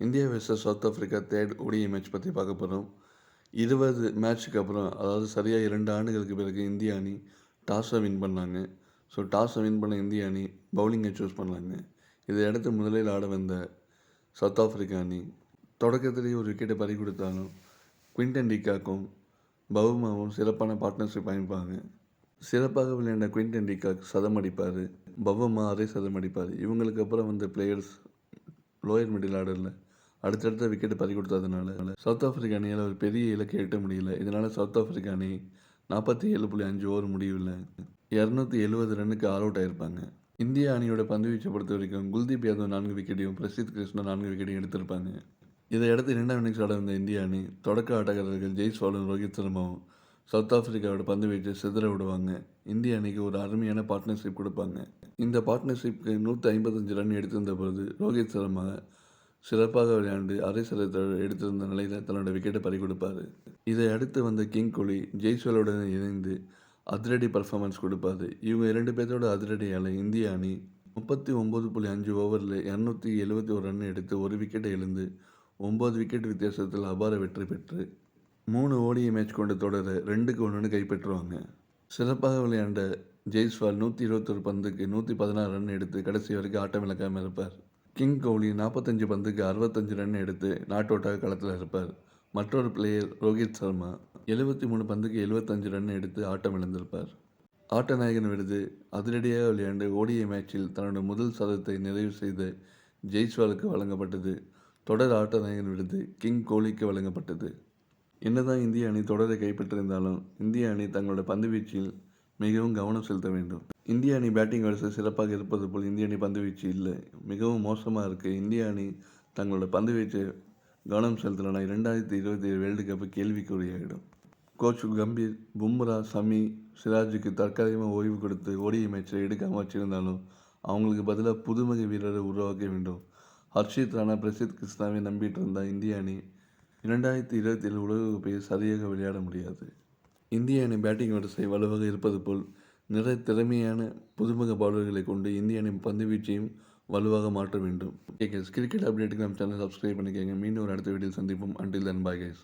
India versus South Africa third ODI match பற்றி பார்க்க போகிறோம் இருபது மேட்ச்சுக்கு அப்புறம் அதாவது சரியாக இரண்டு ஆண்டுகளுக்கு பிறகு இந்திய அணி டாஸை வின் பண்ணாங்க. ஸோ டாஸை வின் பண்ண இந்திய அணி பவுலிங்கை சூஸ் பண்ணாங்க. இதை அடுத்து முதலில் ஆட வந்த சவுத் ஆஃப்ரிக்கா அணி தொடக்கத்திலேயே ஒரு விக்கெட்டை பறி கொடுத்தாலும் குவிண்டன் டிகாக்கும் பவுமாவும் சிறப்பான பார்ட்னர்ஷிப் அமைப்பாங்க. சிறப்பாக விளையாண்ட குவிண்டன் டிகாக் சதம் அடிப்பார் பவுமா அதே சதம் அடிப்பார் இவங்களுக்கு அப்புறம் வந்த பிளேயர்ஸ் லோயர் மிடில் ஆர்டரில் அடுத்தடுத்த விக்கெட் பறி கொடுத்ததுனால சவுத் ஆஃப்ரிக்கா அணியால் ஒரு பெரிய இலக்கை எட்ட முடியல. இதனால் சவுத் ஆஃப்ரிக்கா அணி நாற்பத்தி ஏழு புள்ளி அஞ்சு ஓவர் முடியவில்லை. இரநூத்தி எழுபது ரன்னுக்கு ஆல் அவுட் ஆயிருப்பாங்க. இந்திய அணியோட பந்து வீச்சை பொறுத்த வரைக்கும் குல்தீப் யாதவ் நான்கு விக்கெட்டையும் பிரசித் கிருஷ்ணா நான்கு விக்கெட்டையும் எடுத்திருப்பாங்க. இதை அடுத்து இரண்டாம் இன்னிங்ஸ் ஆட வந்த இந்திய அணி தொடக்க ஆட்டக்காரர்கள் ஜெய்ஸ்வாலும் ரோஹித் சர்மாவும் சவுத் ஆஃப்ரிக்காவோட பந்து வீச்சை சிதற விடுவாங்க. இந்திய அணிக்கு ஒரு அருமையான பார்ட்னர்ஷிப் கொடுப்பாங்க. இந்த பார்ட்னர்ஷிப்க்கு நூற்றி ஐம்பத்தஞ்சு ரன் எடுத்திருந்த பொழுது ரோஹித் சர்மா சிறப்பாக விளையாண்டு அரை சதத்தை எடுத்திருந்த நிலையில் தன்னோட விக்கெட்டை பறி கொடுப்பாரு. இதை அடுத்து வந்த கிங் கோலி ஜெய்ஸ்வாலுடன் இணைந்து அதிரடி பர்ஃபார்மன்ஸ் கொடுப்பாரு. இவங்க இரண்டு பேர்த்தோட அதிரடியால் இந்திய அணி முப்பத்தி ஒம்பது புள்ளி அஞ்சு ஓவரில் இரநூத்தி எழுபத்தி ஒரு ரன் எடுத்து ஒரு விக்கெட்டை எழுந்து ஒம்பது விக்கெட் வித்தியாசத்தில் அபார வெற்றி பெற்று மூணு ஓடிய மேட்ச் கொண்ட தொடரை ரெண்டுக்கு ஒன்றுன்னு கைப்பற்றுவாங்க. சிறப்பாக விளையாண்ட ஜெய்ஸ்வால் நூற்றி இருபத்தொரு பந்துக்கு நூற்றி பதினாறு ரன் எடுத்து கடைசி வரைக்கும் ஆட்டம் இழக்காமல் இருப்பார். கிங் கோலி நாற்பத்தஞ்சு பந்துக்கு அறுபத்தஞ்சு ரன் எடுத்து நாட் அவுட்டாக களத்தில் இருப்பார். மற்றொரு பிளேயர் ரோஹித் சர்மா எழுபத்தி மூணு பந்துக்கு எழுபத்தஞ்சு ரன் எடுத்து ஆட்டம் இழந்திருப்பார். ஆட்டநாயகன் விருது அதிரடியாக விளையாண்டு ஓடிய மேட்சில் தன்னோட முதல் சதத்தை நிறைவு செய்த ஜெய்ஸ்வாலுக்கு வழங்கப்பட்டது. தொடர் ஆட்டநாயகன் விருது கிங் கோலிக்கு வழங்கப்பட்டது. என்னதான் இந்திய அணி தொடரை கைப்பற்றியிருந்தாலும் இந்திய அணி தங்களோட பந்துவீச்சில் மிகவும் கவனம் செலுத்த வேண்டும். இந்திய அணி பேட்டிங் வரிசை சிறப்பாக இருப்பது போல் இந்திய அணி பந்துவீச்சு இல்லை. மிகவும் மோசமாக இருக்குது இந்திய அணி தங்களோட பந்துவீச்சு கவனம் செலுத்தலைனா இரண்டாயிரத்தி இருபத்தி ஏழு வேர்ல்டு கப்பு கேள்விக்குறியாகிடும் கோச் கம்பீர் பும்ரா சமி சிராஜுக்கு தற்காலிகமாக ஓய்வு கொடுத்து ஓடிய மேட்சை எடுக்காமல் வச்சிருந்தாலும் அவங்களுக்கு பதிலாக புதுமுக வீரரை உருவாக்க வேண்டும். ஹர்ஷித் ராணா பிரசித் கிருஷ்ணாவை நம்பிட்டு இருந்த இந்திய அணி இரண்டாயிரத்தி இருபத்தி ஏழு உலகக்கோப்பையை சரியாக விளையாட முடியாது. இந்திய அணி பேட்டிங் வரிசை வலுவாக இருப்பது போல் நிறைய திறமையான புதுமுக பாலர்களை கொண்டு இந்திய அணி பந்து வீச்சையும் வலுவாக மாற்ற வேண்டும். கிரிக்கெட் அப்டேட்டுக்கு நம்ம சேனல் சப்ஸ்கிரைப் பண்ணிக்கோங்க. மீண்டும் ஒரு அடுத்த வீடியோ சந்திப்போம். அண்டில் தன் பாய் கைஸ்